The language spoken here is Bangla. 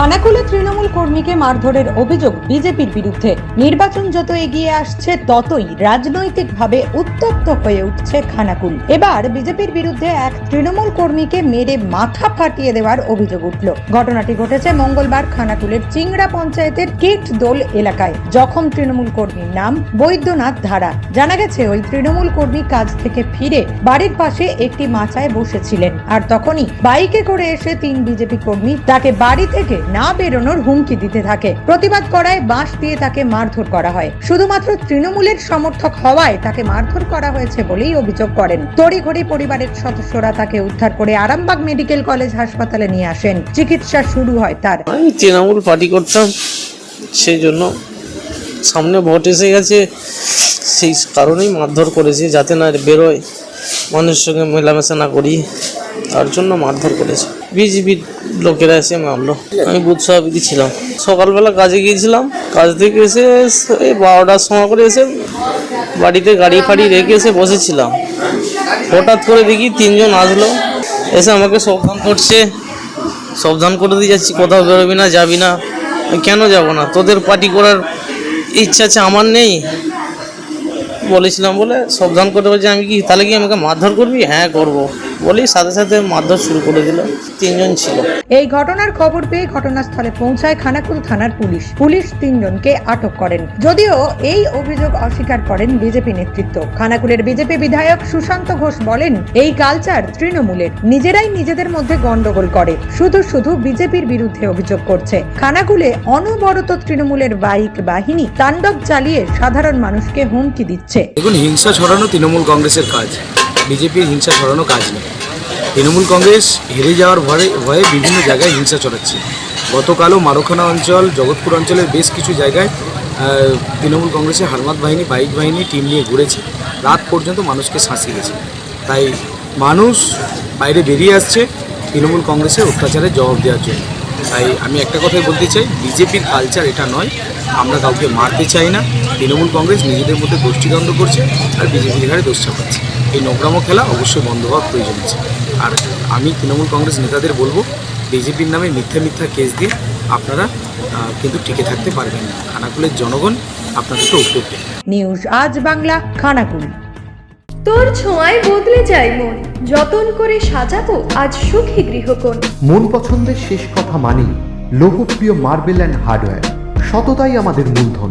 খানাকুলে তৃণমূল কর্মীকে মারধরের অভিযোগ বিজেপির বিরুদ্ধে। নির্বাচন যত এগিয়ে আসছে, ততই রাজনৈতিকভাবে উত্তপ্ত হয়ে উঠছে খানাকুল এবার বিজেপির বিরুদ্ধে এক তৃণমূল কর্মীকে মেরে মাথা ফাটিয়ে দেওয়ার অভিযোগ উঠল। ঘটনাটি ঘটেছে মঙ্গলবার খানাকুলের চিংড়া পঞ্চায়েতের কিট দোল এলাকায়। জখম তৃণমূল কর্মীর নাম বৈদ্যনাথ ধারা। জানা গেছে, ওই তৃণমূল কর্মী কাজ থেকে ফিরে বাড়ির পাশে একটি মাচায় বসেছিলেন। আর তখনই বাইকে করে এসে তিন বিজেপি কর্মী তাকে বাড়ি থেকে না বেরোনোর হুমকি দিতে থাকে। প্রতিবাদ করায় বাঁশ দিয়ে তাকে মারধর করা হয়। শুধুমাত্র তৃণমূলের সমর্থক হওয়ায় তাকে মারধর করা হয়েছে বলেই অভিযোগ করেন। তড়িঘড়ি পরিবারের সদস্যরা তাকে উদ্ধার করে আরামবাগ মেডিকেল কলেজ হাসপাতালে নিয়ে আসেন। চিকিৎসা শুরু হয় তার। আমি তৃণমূল পার্টি করতাম, সেই জন্য সামনে ভোট এসে গেছে, সেই কারণেই মারধর করেছে যাতে না বেরোয়। মানুষের সঙ্গে মেলামেশা না করি, তার জন্য মারধর করেছে। বিজেপির লোকেরা এসে মারলো। আমি বুথ সভাপতি ছিলাম। সকালবেলা কাজে গিয়েছিলাম। কাজ থেকে এসে এই বারোটার সময় করে এসে বাড়িতে গাড়ি ফাড়ি রেখে এসে বসেছিলাম। হঠাৎ করে দেখি তিনজন আসলো। এসে আমাকে সাবধান করছে। সাবধান করে দিয়ে যাচ্ছি, কোথাও বেরোবি না, যাবি না। কেন যাব না? তোদের পার্টি করার ইচ্ছা আছে, আমার নেই। বলেছিলাম বলে সাবধান করে বলছে আমি কি তাহলে কি আমাকে মারধর করবি? হ্যাঁ করব। বলেই সাথে সাথে মারধর শুরু করে দিল। তিনজন ছিল। এই ঘটনার খবর পেয়ে ঘটনাস্থলে পৌঁছায় খানাকুল থানার পুলিশ। পুলিশ তিনজনকে আটক করেন। যদিও এই অভিযোগ অস্বীকার করেন বিজেপি নেতৃত্ব। খানাকুলের বিজেপি বিধায়ক সুশান্ত ঘোষ বলেন এই কালচার তৃণমূলের। নিজেরাই নিজেদের মধ্যে গন্ডগোল করে। শুধু শুধু বিজেপির বিরুদ্ধে অভিযোগ করছে। খানাকুলে অনবরত তৃণমূলের বাইক বাহিনী তাণ্ডব চালিয়ে সাধারণ মানুষকে হুমকি দিচ্ছে। দেখুন হিংসা ছড়ানো তৃণমূল কংগ্রেসের কাজ। বিজেপির হিংসা ছড়ানো কাজ নেই। তৃণমূল কংগ্রেস হেরে যাওয়ার ভয়ে ভয়ে বিভিন্ন জায়গায় হিংসা ছড়াচ্ছে। গতকালও মারোখানা অঞ্চল, জগৎপুর অঞ্চলের বেশ কিছু জায়গায় তৃণমূল কংগ্রেসের হারমাত বাহিনী, বাইক বাহিনী, টিম নিয়ে ঘুরেছে। রাত পর্যন্ত মানুষকে শাঁসিয়ে গেছে। তাই মানুষ বাইরে বেরিয়ে আসছে তৃণমূল কংগ্রেসের অত্যাচারের জবাব দেওয়ার জন্য। তাই আমি একটা কথাই বলতে চাই, বিজেপির কালচার এটা নয়। আমরা কাউকে মারতে চাই না। তৃণমূল কংগ্রেস নিজেদের মধ্যে গোষ্ঠীদ্বন্দ্ব করছে আর বিজেপির ঘাড়ে দোষ চাপাচ্ছে। এই নোংরামো খেলা অবশ্যই বন্ধ হওয়ার প্রয়োজন আছে। আর আমি তৃণমূল কংগ্রেস নেতাদের বলব বিজেপির নামে মিথ্যা মিথ্যা কেস দিয়ে আপনারা আহ, কিন্তু টিকে থাকতে পারবেন না। খানাকুলের জনগণ আপনাদেরকে উত্তর দেবে নিউজ আজ বাংলা খানাকুল। তোর ছোঁয়ায় বদলে যায় মন। যতন করে সাজাবো আজ সুখী গৃহকোণ। মন পছন্দের শেষ কথা মানি লোকপ্রিয় মার্বেল অ্যান্ড হার্ডওয়্যার। সততাই আমাদের মূলধন।